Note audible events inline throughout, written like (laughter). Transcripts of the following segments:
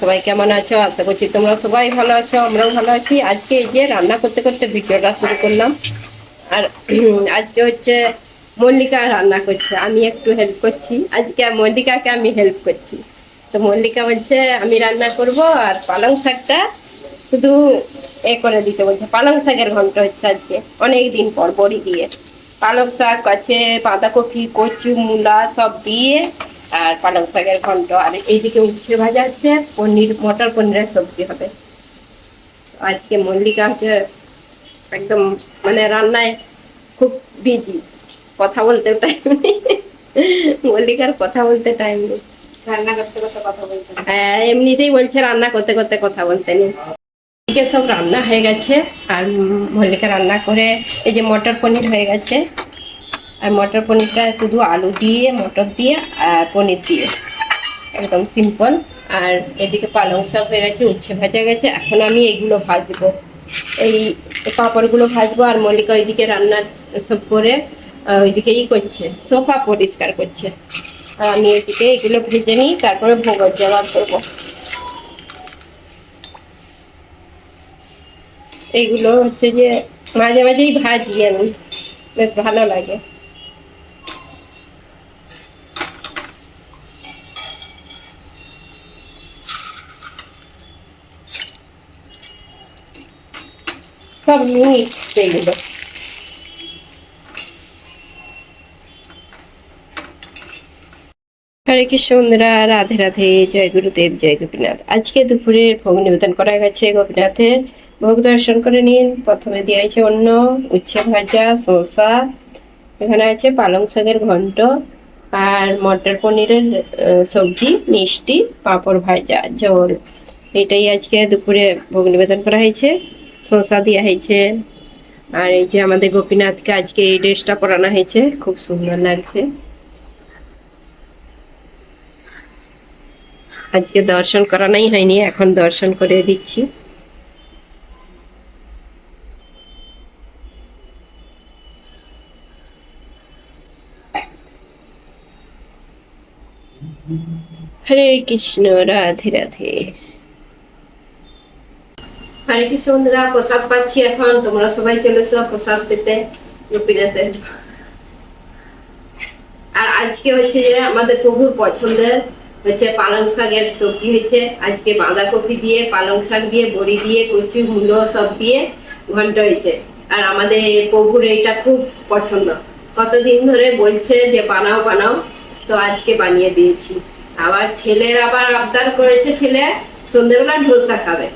সবাই কেমন আছো? আশা করছি তোমরা সবাই ভালো আছো, আমরাও ভালো আছি। আজকে এই রান্না করতে করতে ভিডিওটা শুরু করলাম। আর (clears throat) আজকে হচ্ছে মল্লিকা রান্না করছে, আমি একটু হেল্প করছি। আজকে মল্লিকাকে আমি হেল্প করছি। তো মল্লিকা বলছে, আমি রান্না করব আর পালং শাকটা শুধু এ করে দিতে। বলছে, পালং শাকের ঘন্ট হচ্ছে আজকে। অনেক দিন পর বড়ি দিয়ে। পালং শাক আছে, বাঁধাকপি, কচু, মূলা সব দিয়ে আর পালং শাকের ঘন্ট আর এইদিকে উচ্ছে ভাজা হচ্ছে পনির মটর পনিরের সবজি হবে। আজকে মল্লিকা হচ্ছে একদম মানে রান্নায় খুব বিজি কথা বলতে টাইম নেই। মল্লিকার কথা বলতে টাইম নেই। রান্না করতে করতে কথা বলতে হ্যাঁ এমনিতেই বলছে রান্না করতে করতে কথা বলতে নেই। এদিকে সব রান্না হয়ে গেছে আর মল্লিকা রান্না করে এই যে মটর পনির হয়ে গেছে আর মটর পনিরটা শুধু আলু দিয়ে মটর দিয়ে আর পনির দিয়ে। একদম সিম্পল আর এদিকে পালং শাক হয়ে গেছে উচ্ছে ভাজা গেছে। এখন আমি এইগুলো ভাজবো। এই পাঁপড়গুলো ভাজবো আর মল্লিকা ওইদিকে রান্নার সব করে আহ, ওইদিকে ই করছে সোফা পরিষ্কার করছে। আর আমি এদিকে এগুলো ভেজে নিই তারপরে ভোগের জোগাড় করব এইগুলো হচ্ছে যে মাঝে মাঝেই ভাজি আমি বেশ ভালো লাগে। সব মিক্স এইগুলো হরে কৃষ্ণ বন্ধুরা রাধে রাধে, জয় গুরুদেব, জয় গোপীনাথ। আজকে দুপুরের ভোগ নিবেদন করা গেছে গোপীনাথের। ভোগ দর্শন করে নিন। প্রথমে দেওয়া হয়েছে অন্য উচ্ছে ভাজা, শসা। এখানে আছে পালং শাকের ঘন্ট আর মটর পনিরের সবজি, মিষ্টি, পাঁপড় ভাজা, জল। এটাই আজকে দুপুরে ভোগ নিবেদন করা হয়েছে। শসা দেওয়া হয়েছে। আর এই যে আমাদের গোপীনাথকে আজকে এই ড্রেসটা পরানো হয়েছে, খুব সুন্দর লাগছে। আজকে দর্শন করানোই হয়নি, এখন দর্শন করে দিচ্ছি। হরে কৃষ্ণ, রাধে রাধে। হরে কৃষ্ণ প্রসাদ পাচ্ছি এখন, তোমরা সবাই চলে এসো, প্রসাদ পেতে গোপীনাথের আর আজকে হচ্ছে যে আমাদের প্রভুর পছন্দের হচ্ছে পালং শাকের সবজি হয়েছে আজকে বাঁধাকপি দিয়ে, পালং শাক দিয়ে, বড়ি দিয়ে, কচু, মূলো সব দিয়ে ঘন্ট হয়েছে। আর আমাদের প্রভুর এইটা খুব পছন্দ। কতদিন ধরে বলছে যে বানাও বানাও, তো আজকে বানিয়ে দিয়েছি। আবার ছেলের আবার আবদার করেছে ছেলে সন্ধ্যেবেলা ঢোসা খাবে।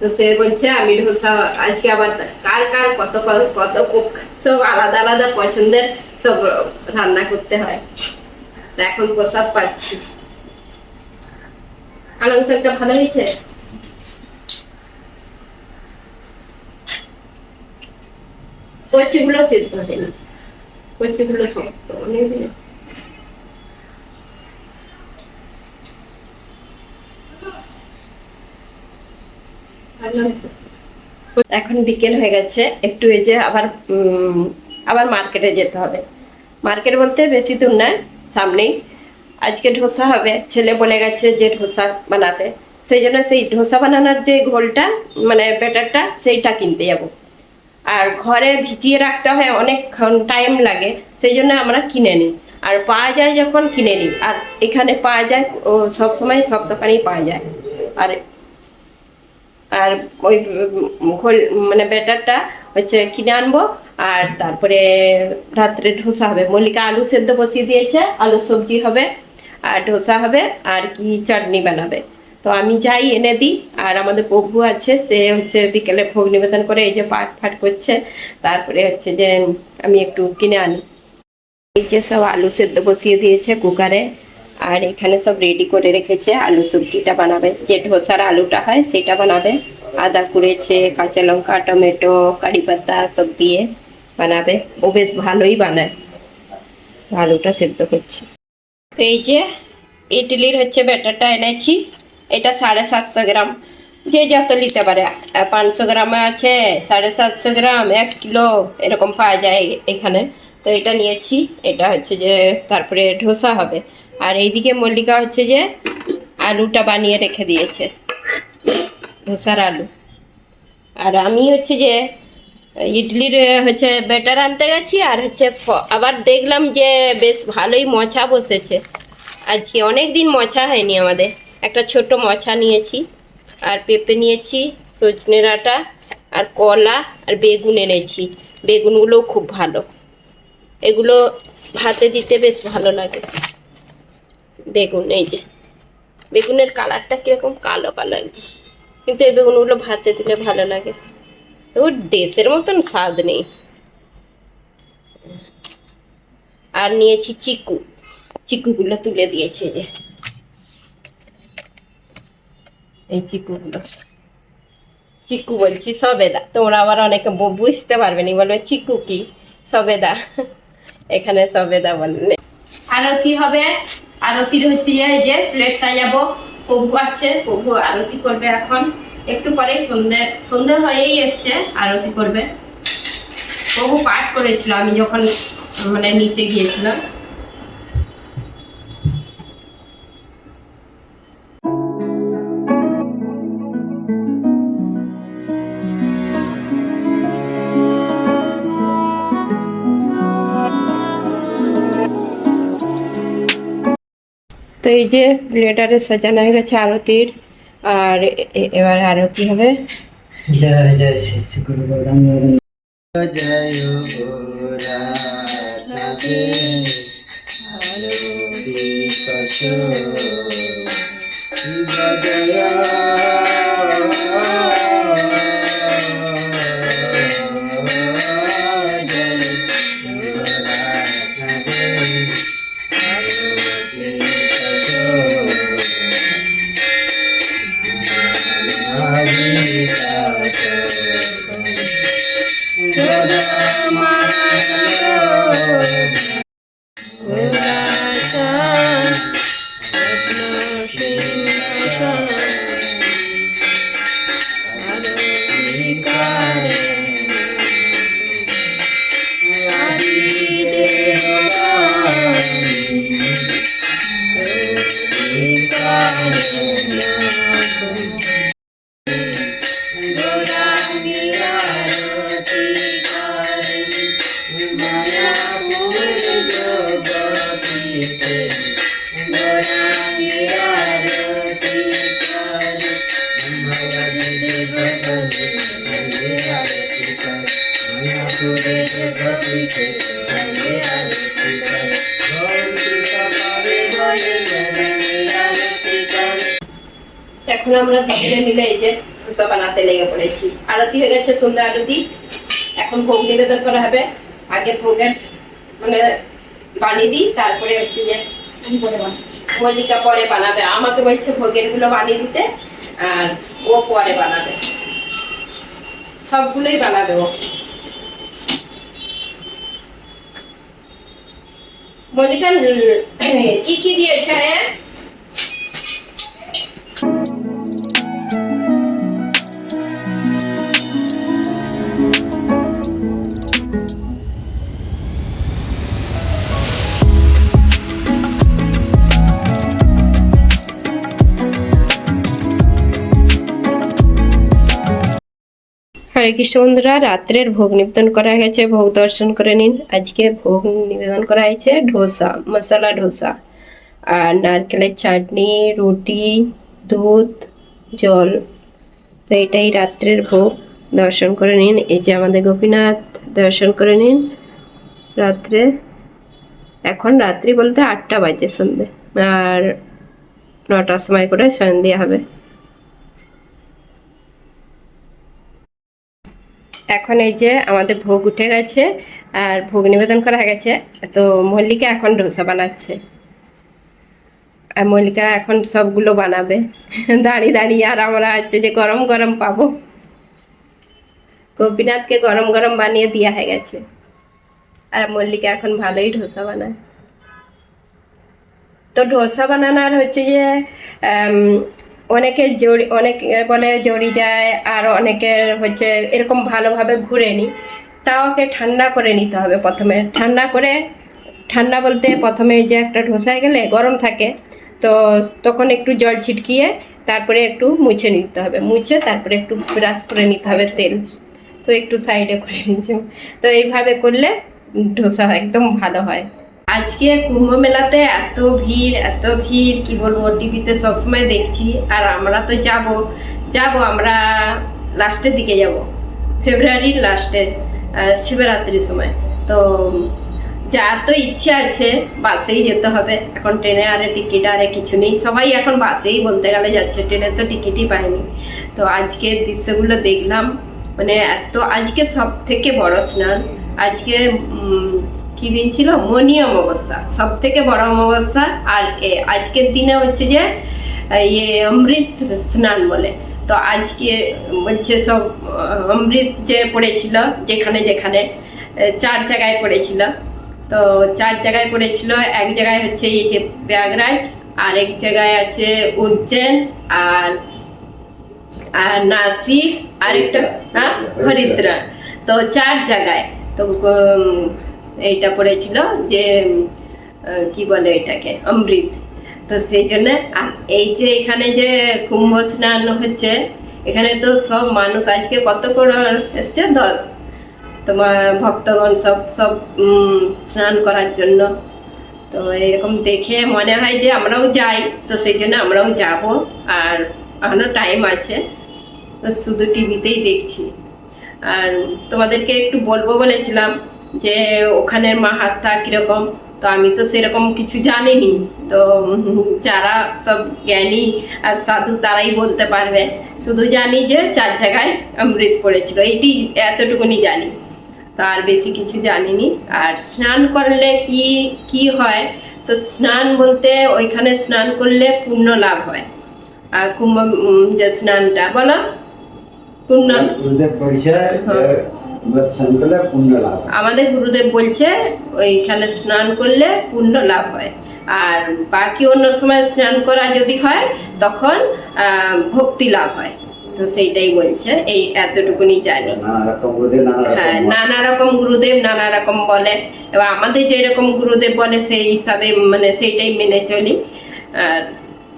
তো সে বলছে, আমি ধোসা আজকে আবার কার কার কত কত- কত সব আলাদা আলাদা পছন্দের সব রান্না করতে হয়। এখন প্রসাদ পাচ্ছি। পালং শাকটা ভালো হয়েছে? কচিগুলো সিদ্ধ হয়নি। কচিগুলো শক্ত। অনেক দিন এখন বিকেল হয়ে গেছে, একটু এই যে আবার আবার মার্কেটে যেতে হবে। মার্কেট বলতে বেশি দূর নয় সামনেই। আজকে ধোসা হবে, ছেলে বলে গেছে যে ধোসা বানাতে। সেই জন্য সেই ধোসা বানানোর যে ঘোলটা মানে ব্যাটারটা, সেইটা কিনতে যাব। আর ঘরে ভিজিয়ে রাখতে হয় অনেকক্ষণ টাইম লাগে, সেই জন্য আমরা কিনে নিই। আর পাওয়া যায় যখন কিনে নিই, আর এখানে পাওয়া যায়, ও সব সময় সব দোকানেই পাওয়া যায়। আর আর ওই ঘোল মানে ব্যাটারটা হচ্ছে কিনে আনব, আর তারপরে রাত্রে ধোসা হবে। মল্লিকা আলু সেদ্ধ বসিয়ে দিয়েছে, আলু সবজি হবে, আর ধোসা হবে, আর কি চাটনি বানাবে। তো আমি যাই এনে দিই, আর আমাদের প্রভু আছে, সে হচ্ছে বিকেলে ভোগ নিবেদন করে এই যে পাট ফাট করছে, তারপরে হচ্ছে যে আমি একটু কিনে আনি। এই যে সব আলু সেদ্ধ বসিয়ে দিয়েছে কুকারে। আর এখানে সব রেডি করে রেখেছে আলু সবজিটা বানাবে। যে ধোসার আলুটা হয় সেটা বানাবে। আদা কুড়েছে, কাঁচা লঙ্কা, টমেটো, কারি পাতা সব দিয়ে বানাবে। ও বেশ ভালোই বানায়। আলুটা সেদ্ধ করছে। তো এই যে ইডলির হচ্ছে ব্যাটারটা এনেছি। এটা সাড়ে সাতশো গ্রাম। যে যত নিতে পারে। পাঁচশো গ্রামে আছে, সাড়ে সাতশো গ্রাম, এক কিলো এরকম পাওয়া যায় এখানে। তো এটা নিয়েছি। এটা হচ্ছে যে তারপরে ধোসা হবে। আর এইদিকে মল্লিকা হচ্ছে যে আলুটা বানিয়ে রেখে দিয়েছে, ধোসার আলু। আর আমি হচ্ছে যে ইডলির হচ্ছে ব্যাটার আনতে গেছি আর হচ্ছে আবার দেখলাম যে বেশ ভালোই মচা বসেছে। আজকে অনেক দিন মচা হয়নি আমাদের। একটা ছোট মচা নিয়েছি, আর পেঁপে নিয়েছি, সজনে ডাঁটা, আর কলা, আর বেগুন এনেছি। বেগুনগুলোও খুব ভালো। এগুলো ভাতে দিতে বেশ ভালো লাগে। বেগুন, এই যে। বেগুনের কালারটা কীরকম? কালো কালো একদম কিন্তু এই বেগুনগুলো ভাতে দিলে ভালো লাগে। তো দেশের মতন স্বাদ নেই। আর নিয়েছি চিকু। চিকুগুলো তুলে দিয়েছে যে। এই চিকুগুলো। চিকু বলছি সবেদা। তোমরা আবার অনেকে বুঝতে পারবে না বলবে, চিকু কি? সবেদা। এখানে সবেদা বললে। আরও কি হবে? আরতির হচ্ছে যে যে প্লেট সাজাবো প্রভু আছে প্রভু আরতি করবে এখন। একটু পরেই সন্ধে সন্ধে হয়েই এসছে, আরতি করবে। প্রভু পাঠ করেছিল, আমি যখন মানে নিচে গিয়েছিলাম। তো এই যে লেটারে সাজানো হয়ে গেছে আরতির, আর এবার আরতি হবে? জয় জয় শ্রী গুরু গৌরাঙ্গ জয় গোরাধে Yeah. এখন আমরা দুজনে মিলে এই যে ধোসা বানাতে লেগে পড়েছি। আরতি হয়ে গেছে সন্ধ্যা আরতি। এখন ভোগ নিবেদন করা হবে। আগে ভোগের মানে বানিয়ে দিই, তারপরে হচ্ছে যে মল্লিকা পরে বানাবে। আমাকে বলছে ভোগেরগুলো বানিয়ে দিতে, আর ও পরে বানাবে। সবগুলোই বানাবে ও। মল্লিকা (clears throat) কি কি দিয়েছে? হরে কৃষ্ণ বন্ধুরা রাত্রের ভোগ নিবেদন করা গেছে ভোগ দর্শন করে নিন। আজকে ভোগ নিবেদন করা হয়েছে ধোসা, মশলা ধোসা। আর নারকেলের চাটনি, রুটি, দুধ, জল। তো এটাই রাত্রের ভোগ। দর্শন করে নিন। এই যে আমাদের গোপীনাথ, দর্শন করে নিন। রাত্রে, এখন রাত্রি বলতে আটটা বাজে সন্ধে। আর নটার সময় করে সন্ধ্যা হবে। এখন এই যে আমাদের ভোগ উঠে গেছে আর ভোগ নিবেদন করা গেছে। তো মল্লিকা এখন ডোসা বানাচ্ছে। আর মল্লিকা এখন সবগুলো বানাবে। দাঁড়িয়ে দাঁড়িয়ে আর আমরা হচ্ছে যে গরম গরম পাবো। গোপীনাথকে গরম গরম বানিয়ে দেওয়া হয়ে গেছে। আর মল্লিকা এখন ভালোই ঢোসা বানায়। তো ডোসা বানানোর হচ্ছে যে অনেকে জড়ি অনেকে বলে জড়ি যায় আর অনেকের হচ্ছে এরকম ভালোভাবে ঘুরে নি তাও ওকে ঠান্ডা করে নিতে হবে প্রথমে। ঠান্ডা করে ঠান্ডা বলতে প্রথমে যে একটা ঢোসায় গেলে গরম থাকে তো তখন একটু জল ছিটকিয়ে তারপরে একটু মুছে নিতে হবে। মুছে তারপরে একটু ব্রাশ করে নিতে হবে তেল। তো একটু সাইডে করে নিয়েছি। তো এইভাবে করলে ধোসা একদম ভালো হয়। আজকে কুম্ভ মেলাতে এত ভিড় এত ভিড়, কি বলব টিভিতে সবসময় দেখছি। আর আমরা তো যাব যাব আমরা লাস্টের দিকে যাব, ফেব্রুয়ারির লাস্টে শিবরাত্রির সময়। তো, যা তো ইচ্ছে আছে, বাসেই যেতে হবে। এখন ট্রেনে আরে টিকিট আরে কিছু নেই। সবাই এখন বাসেই বলতে গেলে যাচ্ছে, ট্রেনে তো টিকিটই পায়নি তো আজকে দৃশ্যগুলো দেখলাম মানে এত, আজকে সব থেকে বড় স্নান। আজকে কি দিন ছিল মনি অমাবস্যা। সব থেকে বড় অমাবস্যা আর আজকের দিনে হচ্ছে যে ইয়ে অমৃত স্নান বলে। তো আজকে হচ্ছে সব অমৃত যে পড়েছিল, যেখানে যেখানে চার জায়গায় পড়েছিল। তো চার জায়গায় পড়েছিল, এক জায়গায় হচ্ছে এই যে প্রয়াগরাজ আর এক জায়গায় আছে উজ্জৈন আর আর নাসিক আরেকটা হ্যাঁ হরিদ্রা তো চার জায়গায়। তো এইটা পড়েছিল যে কি বলে এটাকে, অমৃত। তো সেই জন্য, আর এই যে এখানে যে কুম্ভ স্নান হচ্ছে, এখানে তো সব মানুষ, আজকে কত করে এসছে দশ। তোমার ভক্তগণ সব সব স্নান করার জন্য। তো এরকম দেখে মনে হয় যে আমরাও যাই, তো সেই জন্য আমরাও যাব। আর এখনও টাইম আছে শুধু টিভিতেই দেখছি। আর তোমাদেরকে একটু বলব বলেছিলাম যে ওখানের মাহাত্মা কীরকম তো আমি তো সেরকম কিছু জানিনি। তো যারা সব জ্ঞানী আর সাধু তারাই বলতে পারবে। শুধু জানি যে চার জায়গায় অমৃত পড়েছিল এইটি এতটুকুনি জানি। তার বেশি কিছু জানিনি। আর স্নান করলে কি কি হয়? তো স্নান বলতে ওইখানে স্নান করলে পুণ্য লাভ হয়। আর কুম্ভ যে স্নানটা বলো। পুণ্য। বলছে আমাদের গুরুদেব বলছে ওইখানে স্নান করলে পুণ্য লাভ হয়। আর বাকি অন্য সময় স্নান করা যদি হয় তখন ভক্তি লাভ হয়। তো সেইটাই বলছে এই এতটুকুনি জানি। নানা রকম গুরুদেব নানা হ্যাঁ রকম নানা রকম গুরুদেব নানা রকম বলে। এবার আমাদের যেরকম গুরুদেব বলে সেই হিসাবে মানে সেইটাই মেনে চলি। আর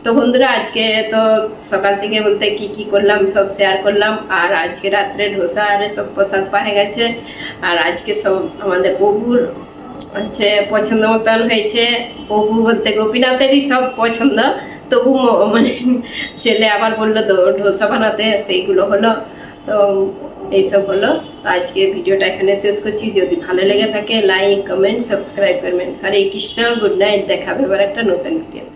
তো বন্ধুরা, আজকে তো সকাল থেকে বলতে কি কি করলাম, সব শেয়ার করলাম। আর আজকে রাত্রে ধোসা আর সব প্রসাদ পাওয়া গেছে। আর আজকে সব আমাদের প্রভুর হচ্ছে পছন্দ মতন হয়েছে। প্রভু বলতে গোপীনাথেরই সব পছন্দ। তবু মানে ছেলে আবার বলল, তো ধোসা বানাতে সেইগুলো হলো। তো এইসব হলো। আজকে ভিডিওটা এখানে শেষ করছি। যদি ভালো লেগে থাকে লাইক কমেন্ট সাবস্ক্রাইব করবেন। হরে কৃষ্ণ গুড নাইট দেখাবে এবার একটা নতুন ভিডিও